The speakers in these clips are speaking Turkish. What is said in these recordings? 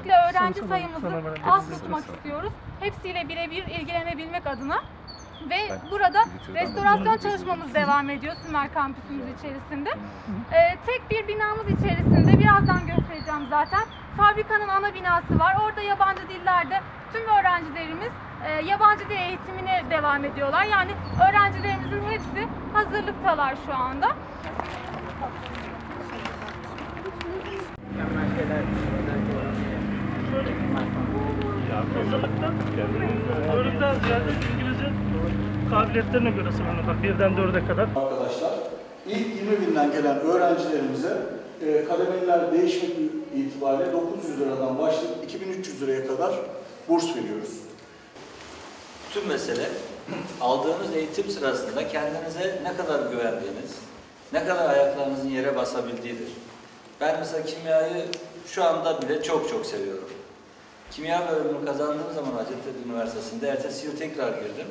öğrenci sana- sayımızı az tutmak istiyoruz. Hepsiyle birebir ilgilenebilmek adına. Ve Ben burada restorasyon çalışmamız devam ediyor Sümer Kampüsümüz içerisinde. Ee, tek bir binamız içerisinde, birazdan göstereceğim zaten. Fabrikanın ana binası var. Orada yabancı dillerde tüm öğrencilerimiz e, yabancı dil eğitimine devam ediyorlar. Yani öğrencilerimizin hepsi hazırlıktalar şu anda. Hazırlıkta öğretimden ziyade İngilizce kabiliyetlerine göre sınırlanır. Birden dörde kadar. Arkadaşlar ilk 20 binden gelen öğrencilerimize e, kademeliler değişmek itibariyle 900 liradan başlayıp 2300 liraya kadar burs veriyoruz. Tüm mesele aldığınız eğitim sırasında kendinize ne kadar güvendiğiniz, ne kadar ayaklarınızın yere basabildiğidir. Ben mesela kimyayı şu anda bile çok çok seviyorum. Kimya bölümünü kazandığım zaman Hacettepe Üniversitesi'nde ertesi yıl tekrar girdim.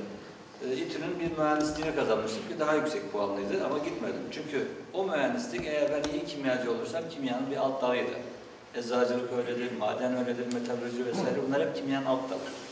E, İTÜ'nün bir mühendisliğini kazanmıştım ki daha yüksek puanlıydı ama gitmedim. Çünkü o mühendislik eğer ben iyi kimyacı olursam kimyanın bir alt dalıydı. Eczacılık öyledir, maden öyledir, metalurji vesaire bunlar hep kimyanın alt dalı.